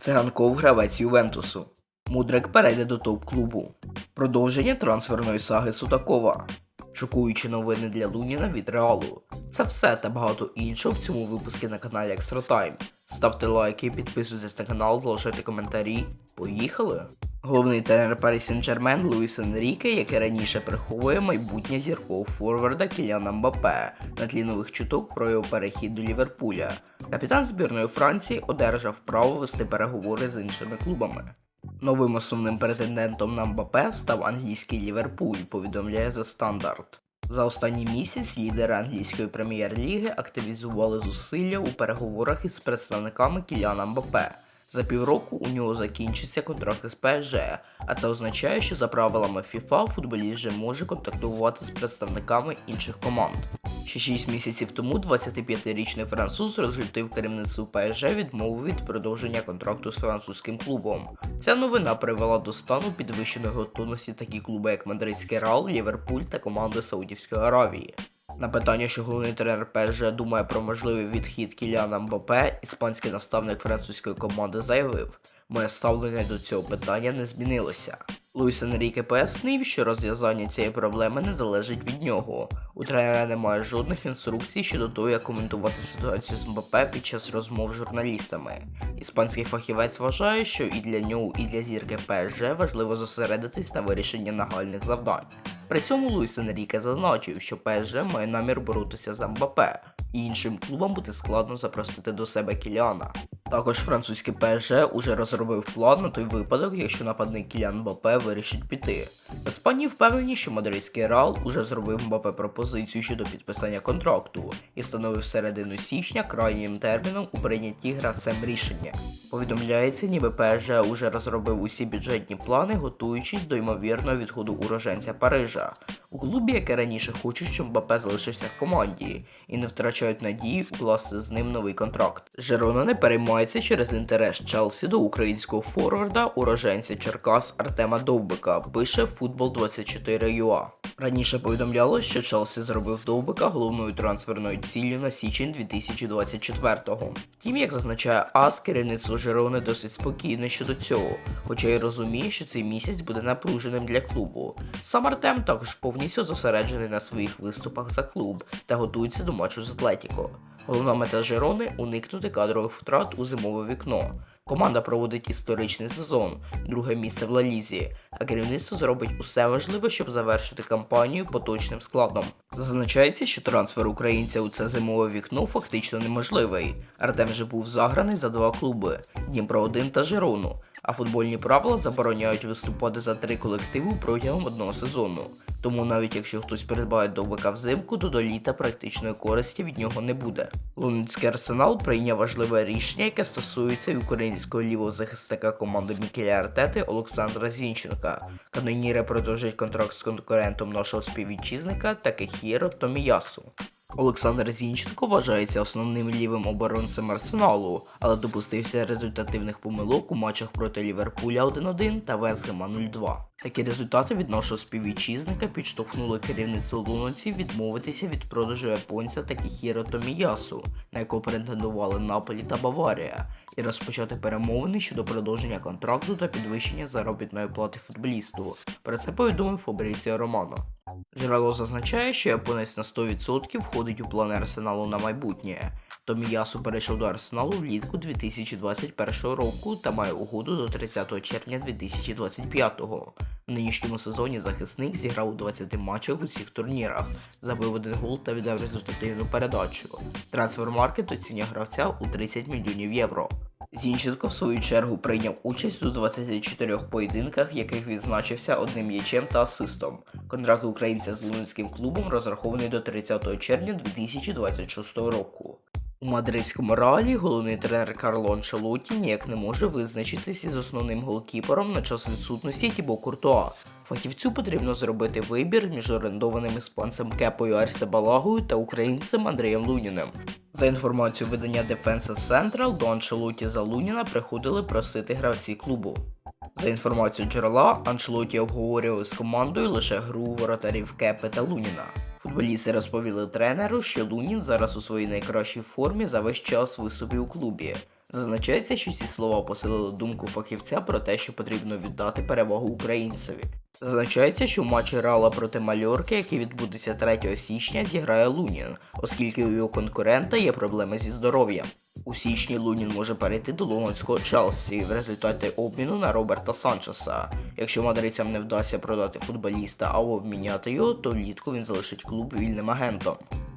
Циганков гравець Ювентусу. Мудрик перейде до топ-клубу. Продовження трансферної саги Судакова. Шокуючі новини для Луніна від Реалу. Це все та багато іншого в цьому випуску на каналі Extra Time. Ставте лайки, підписуйтесь на канал, залишайте коментарі. Поїхали! Головний тренер Парі Сен-Жермен Луїс Енріке, який раніше приховує майбутнє зіркового форварда Кіляна Мбапе на тлі нових чуток про його перехід до Ліверпуля. Капітан збірної Франції одержав право вести переговори з іншими клубами. Новим основним претендентом на Мбапе став англійський Ліверпуль, повідомляє The Standard. За останній місяць лідери англійської прем'єр-ліги активізували зусилля у переговорах із представниками Кіляна Мбапе. За півроку у нього закінчиться контракт з ПСЖ, а це означає, що за правилами FIFA футболіст вже може контактувати з представниками інших команд. Ще 6 місяців тому 25-річний француз розлютив керівництво ПСЖ відмову від продовження контракту з французьким клубом. Ця новина привела до стану підвищеної готовності такі клуби, як Мадридський Реал, Ліверпуль та команди Саудівської Аравії. На питання, що головний тренер ПСЖ думає про можливий відхід Кіляна Мбапе, іспанський наставник французької команди заявив: моє ставлення до цього питання не змінилося. Луїс Енріке пояснив, що розв'язання цієї проблеми не залежить від нього. У тренера немає жодних інструкцій щодо того, як коментувати ситуацію з Мбапе під час розмов з журналістами. Іспанський фахівець вважає, що і для нього, і для зірки ПСЖ важливо зосередитись на вирішенні нагальних завдань. При цьому Луїс Енріке зазначив, що ПСЖ має намір боротися за Мбапе, і іншим клубам буде складно запросити до себе Кіліана. Також французький ПСЖ уже розробив план на той випадок, якщо нападник Кілян Мбапе вирішить піти. В Іспанії впевнені, що мадридський Реал уже зробив Мбапе пропозицію щодо підписання контракту і встановив середину січня крайнім терміном у прийнятті гравцем рішення. Повідомляється, ніби ПСЖ уже розробив усі бюджетні плани, готуючись до ймовірного відходу уроженця Парижа. У клубі, яке раніше хоче, щоб Мбапе залишився в команді, і не втрачають надії укласти з ним новий контракт. Жерона не переймається через інтерес Челсі до українського форварда, уроженця Черкас Артема Довбика, пише Футбол 24 UA. Раніше повідомлялось, що Челсі зробив Довбика головною трансферною ціллю на січень 2024-го. Втім, як зазначає АС, керівництво Жерони досить спокійне щодо цього, хоча й розуміє, що цей місяць буде напруженим для клубу. Сам Артем також повністю зосереджений на своїх виступах за клуб та готується до матчу з Атлетіко. Головна мета Жерони уникнути кадрових втрат у зимове вікно. Команда проводить історичний сезон, друге місце в Лалізі, а керівництво зробить усе можливе, щоб завершити кампанію поточним складом. Зазначається, що трансфер українця у це зимове вікно фактично неможливий. Артем же був заграний за два клуби Дніпро 1 та Жерону, а футбольні правила забороняють виступати за три колективи протягом одного сезону. Тому навіть якщо хтось придбає довбика взимку, то до літа практичної користі від нього не буде. Луницький арсенал прийняв важливе рішення, яке стосується і українського лівого захисника команди Мікеля Артети Олександра Зінченка. Каноніри продовжить контракт з конкурентом нашого співвітчизника Такехіро Томіясу. Олександр Зінченко вважається основним лівим оборонцем арсеналу, але допустився результативних помилок у матчах проти Ліверпуля 1-1 та Вестгема 0-2. Такі результати від нашого співвітчизника підштовхнули керівництво лунонців відмовитися від продажу японця Такіхіро Томіясу, на якого претендували Наполі та Баварія, і розпочати перемовини щодо продовження контракту та підвищення заробітної плати футболісту. Про це повідомив Фабріціо Романо. Джерело зазначає, що японець на 100% входить у плани арсеналу на майбутнє. Томіясу перейшов до арсеналу влітку 2021 року та має угоду до 30 червня 2025-го. В нинішньому сезоні захисник зіграв у 20 матчах у всіх турнірах, забив один гол та віддав результативну передачу. Трансфермаркет оцінює гравця у 30 мільйонів євро. Зінченко в свою чергу прийняв участь у 24 поєдинках, яких відзначився одним м'ячем та асистом. Контракт українця з лунським клубом розрахований до 30 червня 2026 року. У мадридському реалі головний тренер Карло Анчелоті ніяк не може визначитися з основним голкіпером на час відсутності Тібо Куртуа. Фахівцю потрібно зробити вибір між орендованим іспанцем Кепою Арсебалагою та українцем Андрієм Луніним. За інформацією видання Defensa Central, до Анчелоті за Луніна приходили просити гравці клубу. За інформацією джерела, Анчелоті обговорював з командою лише гру воротарів Кепи та Луніна. Футболісти розповіли тренеру, що Лунін зараз у своїй найкращій формі за весь час виступів у клубі. Зазначається, що ці слова посилили думку фахівця про те, що потрібно віддати перевагу українцеві. Зазначається, що в матчі Реала проти Мальорки, який відбудеться 3 січня, зіграє Лунін, оскільки у його конкурента є проблеми зі здоров'ям. У січні Лунін може перейти до лондонського Челсі в результаті обміну на Роберта Санчеса. Якщо мадридцям не вдасться продати футболіста або обміняти його, то влітку він залишить клуб вільним агентом.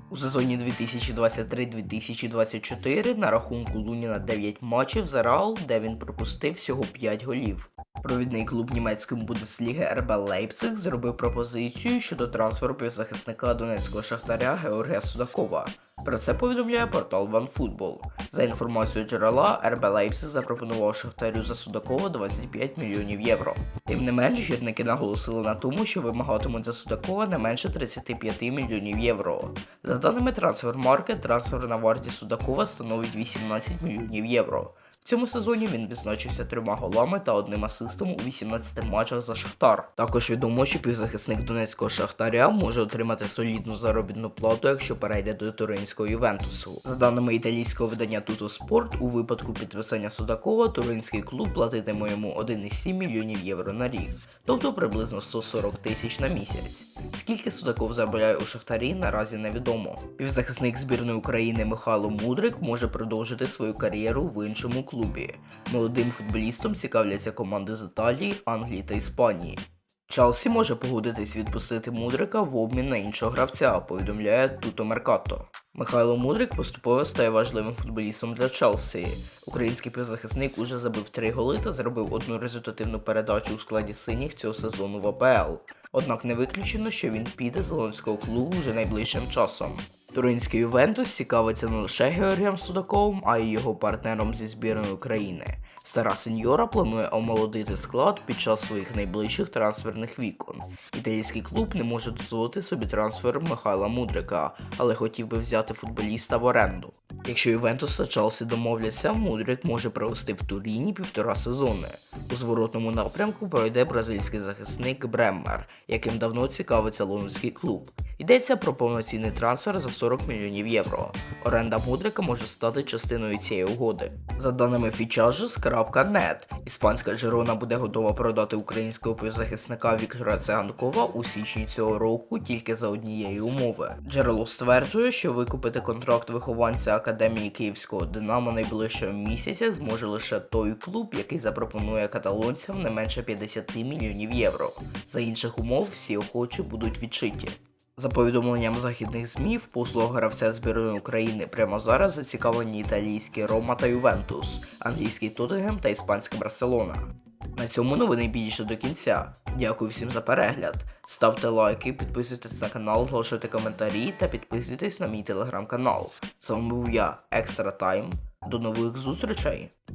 У сезоні 2023-2024 на рахунку Луніна 9 матчів за Реал, де він пропустив всього 5 голів. Провідний клуб німецької Бундесліги РБ Лейпциг зробив пропозицію щодо трансферу півзахисника донецького шахтаря Георгія Судакова. Про це повідомляє портал OneFootball. За інформацією джерела, РБ Лейпциг запропонував Шахтарю за Судакова 25 мільйонів євро. Тим не менш, гірники наголосили на тому, що вимагатимуть за Судакова не менше 35 мільйонів євро. За даними Transfermarkt, трансферна вартість Судакова становить 18 мільйонів євро. Цьому сезоні він відзначився трьома голами та одним асистом у 18 матчах за Шахтар. Також відомо, що півзахисник донецького Шахтаря може отримати солідну заробітну плату, якщо перейде до туринського Ювентусу. За даними італійського видання Tuto Sport, у випадку підписання Судакова туринський клуб платитиме йому 1,7 мільйонів євро на рік, тобто приблизно 140 тисяч на місяць. Скільки Судаков заробляє у Шахтарі, наразі невідомо. Півзахисник збірної України Михайло Мудрик може продовжити свою кар'єру в іншому клубі. Молодим футболістом цікавляться команди з Італії, Англії та Іспанії. Челсі може погодитись відпустити Мудрика в обмін на іншого гравця, повідомляє Туто Меркато. Михайло Мудрик поступово стає важливим футболістом для Челсі. Український півзахисник уже забив три голи та зробив одну результативну передачу у складі синіх цього сезону в АПЛ. Однак не виключено, що він піде з лондонського клубу вже найближчим часом. Туринський Ювентус цікавиться не лише Георгієм Судаковим, а й його партнером зі збірної України. Стара сеньора планує омолодити склад під час своїх найближчих трансферних вікон. Італійський клуб не може дозволити собі трансфер Михайла Мудрика, але хотів би взяти футболіста в оренду. Якщо Ювентус та Челсі домовляться, Мудрик може провести в Туріні півтора сезони. У зворотному напрямку пройде бразильський захисник Бреммер, яким давно цікавиться лондонський клуб. Йдеться про повноцінний трансфер за 40 мільйонів євро. Оренда Мудрика може стати частиною цієї угоди. За даними Фічажес.net, іспанська Джерона буде готова продати українського півзахисника Віктора Циганкова у січні цього року тільки за однієї умови. Джерело стверджує, що викупити контракт вихованця Академії Київського Динамо найближчого місяця зможе лише той клуб, який запропонує каталонцям не менше 50 мільйонів євро. За інших умов всі охочі будуть відшиті. За повідомленням західних ЗМІ, в послугах гравця збірної України прямо зараз зацікавлені італійські Рома та Ювентус, англійський Тоттенгем та іспанська Барселона. На цьому новини більше до кінця. Дякую всім за перегляд. Ставте лайки, підписуйтесь на канал, залишайте коментарі та підписуйтесь на мій телеграм-канал. З вами був я, Екстра Тайм. До нових зустрічей!